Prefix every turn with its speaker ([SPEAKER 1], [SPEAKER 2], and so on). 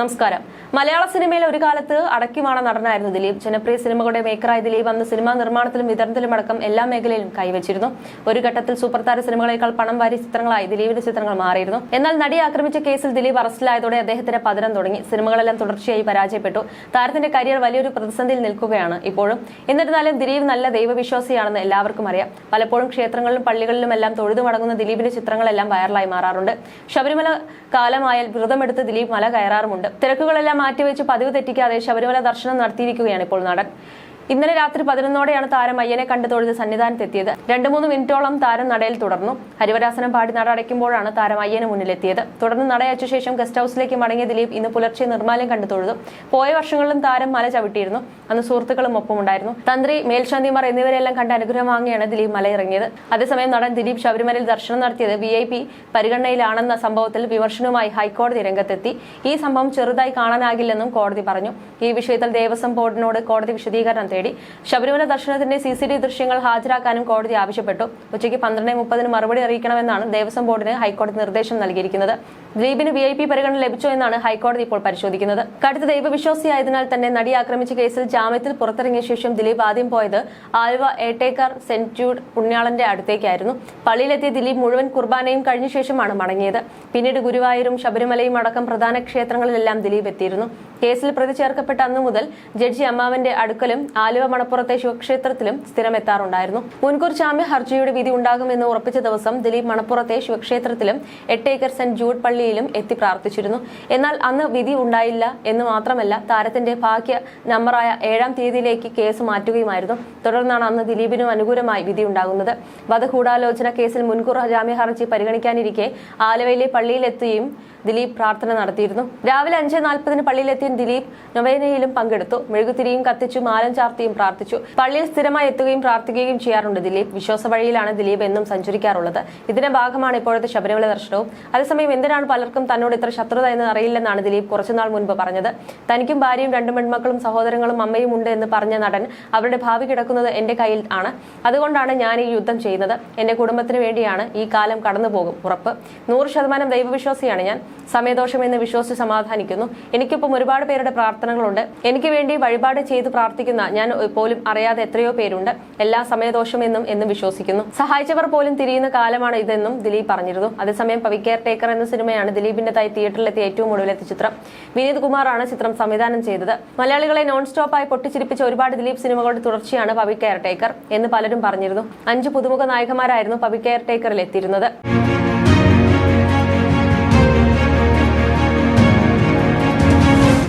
[SPEAKER 1] നമസ്കാരം. മലയാള സിനിമയിൽ ഒരു കാലത്ത് അടക്കിമാണ നടനായിരുന്നു ദിലീപ്. ജനപ്രിയ സിനിമകളുടെ മേക്കറായ ദിലീപ് അന്ന് സിനിമാ നിർമ്മാണത്തിലും വിതരണത്തിലും അടക്കം എല്ലാ മേഖലയിലും കൈവച്ചിരുന്നു. ഒരു ഘട്ടത്തിൽ സൂപ്പർതാര സിനിമകളേക്കാൾ പണം വാരി ചിത്രങ്ങളായി ദിലീപിന്റെ ചിത്രങ്ങൾ മാറിയിരുന്നു. എന്നാൽ നടി ആക്രമിച്ച കേസിൽ ദിലീപ് അറസ്റ്റിലായതോടെ അദ്ദേഹത്തിന്റെ പതനം തുടങ്ങി. സിനിമകളെല്ലാം തുടർച്ചയായി പരാജയപ്പെട്ടു. താരത്തിന്റെ കരിയർ വലിയൊരു പ്രതിസന്ധിയിൽ നിൽക്കുകയാണ് ഇപ്പോഴും. എന്നിരുന്നാലും ദിലീപ് നല്ല ദൈവവിശ്വാസിയാണെന്ന് എല്ലാവർക്കും അറിയാം. പലപ്പോഴും ക്ഷേത്രങ്ങളിലും പള്ളികളിലും എല്ലാം തൊഴുതു മടങ്ങുന്ന ദിലീപിന്റെ ചിത്രങ്ങളെല്ലാം വൈറലായി മാറാറുണ്ട്. ശബരിമല കാലമായാൽ വ്രതമെടുത്ത് ദിലീപ് മല കയറാറുമുണ്ട്. തിരക്കുകളെല്ലാം മാറ്റിവെച്ച് പതിവ് തെറ്റിക്കാതെ ശബരിമല ദർശനം നടത്തിയിരിക്കുകയാണ് ഇപ്പോൾ നടൻ. ഇന്നലെ രാത്രി പതിനൊന്നോടെയാണ് താരം അയ്യനെ കണ്ടു തൊഴുത് സന്നിധാനത്തെത്തിയത്. രണ്ടു മൂന്ന് മിനിറ്റോളം താരം നടയിൽ തുടർന്നു. ഹരിവരാസനം പാടി നട അടയ്ക്കുമ്പോഴാണ് താരം അയ്യന് മുന്നിലെത്തിയത്. തുടർന്ന് നടയച്ച ശേഷം ഗസ്റ്റ് ഹൌസിലേക്ക് മടങ്ങിയ ദിലീപ് ഇന്ന് പുലർച്ചെ നിർമ്മാലയം കണ്ടു തൊഴുതു. പോയ വർഷങ്ങളിലും താരം മല ചവിട്ടിയിരുന്നു. അന്ന് സുഹൃത്തുക്കളും ഒപ്പമുണ്ടായിരുന്നു. തന്ത്രി മേൽശാന്തിമാർ എന്നിവരെല്ലാം കണ്ട് അനുഗ്രഹം വാങ്ങിയാണ് ദിലീപ് മലയിറങ്ങിയത്. അതേസമയം നടൻ ദിലീപ് ശബരിമലയിൽ ദർശനം നടത്തിയത് വി ഐ പി പരിഗണനയിലാണെന്ന സംഭവത്തിൽ വിമർശനവുമായി ഹൈക്കോടതി രംഗത്തെത്തി. ഈ സംഭവം ചെറുതായി കാണാനാകില്ലെന്നും കോടതി പറഞ്ഞു. ഈ വിഷയത്തിൽ ദേവസ്വം ബോർഡിനോട് കോടതി വിശദീകരണം തേടി ശബരിമല ദർശനത്തിന്റെ സി സി ടി ദൃശ്യങ്ങൾ ഹാജരാക്കാനും കോടതി ആവശ്യപ്പെട്ടു. ഉച്ചയ്ക്ക് പന്ത്രണ്ട് മുപ്പതിന് മറുപടി അറിയിക്കണമെന്നാണ് ദേവസ്വം ബോർഡിന് ഹൈക്കോടതി നിർദ്ദേശം നൽകിയിരിക്കുന്നത്. ദിലീപിന് വി ഐ പി പരിഗണന ലഭിച്ചോ എന്നാണ് ഹൈക്കോടതി ഇപ്പോൾ പരിശോധിക്കുന്നത്. കടുത്ത ദൈവവിശ്വാസിയായതിനാൽ തന്നെ നടി ആക്രമിച്ച കേസിൽ ജാമ്യത്തിൽ പുറത്തിറങ്ങിയ ശേഷം ദിലീപ് ആദ്യം പോയത് ആലുവ ഏട്ടേക്കാർ സെന്റ് ജൂഡ് പുണ്യാളന്റെ അടുത്തേക്കായിരുന്നു. പള്ളിയിലെത്തിയ ദിലീപ് മുഴുവൻ കുർബാനയും കഴിഞ്ഞ ശേഷമാണ് മടങ്ങിയത്. പിന്നീട് ഗുരുവായൂരും ശബരിമലയും അടക്കം പ്രധാന ക്ഷേത്രങ്ങളിലെല്ലാം ദിലീപ് എത്തിയിരുന്നു. കേസിൽ പ്രതി ചേർക്കപ്പെട്ട അന്നു മുതൽ ജഡ്ജി അമ്മാവന്റെ അടുക്കലും ആലുവ മണപ്പുറത്തെ ശിവക്ഷേത്രത്തിലും സ്ഥിരമെത്താറുണ്ടായിരുന്നു. മുൻകൂർ ജാമ്യ ഹർജിയുടെ വിധി ഉണ്ടാകുമെന്ന് ഉറപ്പിച്ച ദിവസം ദിലീപ് മണപ്പുറത്തെ ശിവക്ഷേത്രത്തിലും എട്ടേക്കർ സെന്റ് ജൂഡ് പള്ളിയിലും എത്തി പ്രാർത്ഥിച്ചിരുന്നു. എന്നാൽ അന്ന് വിധി ഉണ്ടായില്ല എന്ന് മാത്രമല്ല താരത്തിന്റെ ഭാഗ്യ നമ്പറായ ഏഴാം തീയതിയിലേക്ക് കേസ് മാറ്റുകയുമായിരുന്നു. തുടർന്നാണ് അന്ന് ദിലീപിനും അനുകൂലമായി വിധി ഉണ്ടാകുന്നത്. വധഗൂഢാലോചന കേസിൽ മുൻകൂർ ജാമ്യ ഹർജി പരിഗണിക്കാനിരിക്കെ ആലുവയിലെ പള്ളിയിലെത്തുകയും ദിലീപ് പ്രാർത്ഥന നടത്തിയിരുന്നു. രാവിലെ അഞ്ച് നാൽപ്പതിന് പള്ളിയിലെത്തിയ ദിലീപ് നൊവേനയിലും പങ്കെടുത്തു. മെഴുകുതിരിയും കത്തിച്ചു മാലം ചാർത്തിയും പ്രാർത്ഥിച്ചു. പള്ളിയിൽ സ്ഥിരമായി എത്തുകയും പ്രാർത്ഥിക്കുകയും ചെയ്യാറുണ്ട് ദിലീപ്. വിശ്വാസ വഴിയിലാണ് ദിലീപ് എന്നും സഞ്ചരിക്കാറുള്ളത്. ഇതിന്റെ ഭാഗമാണ് ഇപ്പോഴത്തെ ശബരിമല ദർശനവും. അതേസമയം എന്തിനാണ് പലർക്കും തന്നോട് ഇത്ര ശത്രുത എന്ന് അറിയില്ലെന്നാണ് ദിലീപ് കുറച്ചുനാൾ മുൻപ് പറഞ്ഞത്. തനിക്കും ഭാര്യയും രണ്ടു പെൺമക്കളും സഹോദരങ്ങളും അമ്മയും ഉണ്ട് എന്ന് പറഞ്ഞ നടൻ അവരുടെ ഭാവി കിടക്കുന്നത് എന്റെ കയ്യിൽ ആണ്. അതുകൊണ്ടാണ് ഞാൻ ഈ യുദ്ധം ചെയ്യുന്നത്. എന്റെ കുടുംബത്തിന് വേണ്ടിയാണ് ഈ കാലം കടന്നു പോകും ഉറപ്പ്. നൂറ് ശതമാനം ദൈവവിശ്വാസിയാണ് ഞാൻ. സമയദോഷം എന്ന് വിശ്വസിച്ച് സമാധാനിക്കുന്നു. എനിക്കിപ്പം ഒരുപാട് പേരുടെ പ്രാർത്ഥനകളുണ്ട്. എനിക്ക് വേണ്ടി വഴിപാട് ചെയ്ത് പ്രാർത്ഥിക്കുന്ന ഞാൻ പോലും അറിയാതെ എത്രയോ പേരുണ്ട്. എല്ലാ സമയദോഷം എന്നും എന്നും വിശ്വസിക്കുന്നു. സഹായിച്ചവർ പോലും തിരിയുന്ന കാലമാണ് ഇതെന്നും ദിലീപ് പറഞ്ഞിരുന്നു. അതേസമയം പവി കെയർ ടേക്കർ എന്ന സിനിമയാണ് ദിലീപിന്റേതായി തിയേറ്ററിലെത്തിയ ഏറ്റവും ഒടുവിലെത്തിയ ചിത്രം. വിനീത് കുമാറാണ് ചിത്രം സംവിധാനം ചെയ്തത്. മലയാളികളെ നോൺ സ്റ്റോപ്പായി പൊട്ടിച്ചിരിപ്പിച്ച ഒരുപാട് ദിലീപ് സിനിമകളുടെ തുടർച്ചയാണ് പവി കെയർ ടേക്കർ എന്ന് പലരും പറഞ്ഞിരുന്നു. അഞ്ച് പുതുമുഖ നായകന്മാരായിരുന്നു പവി കെയർ ടേക്കറിൽ എത്തിയിരുന്നത്.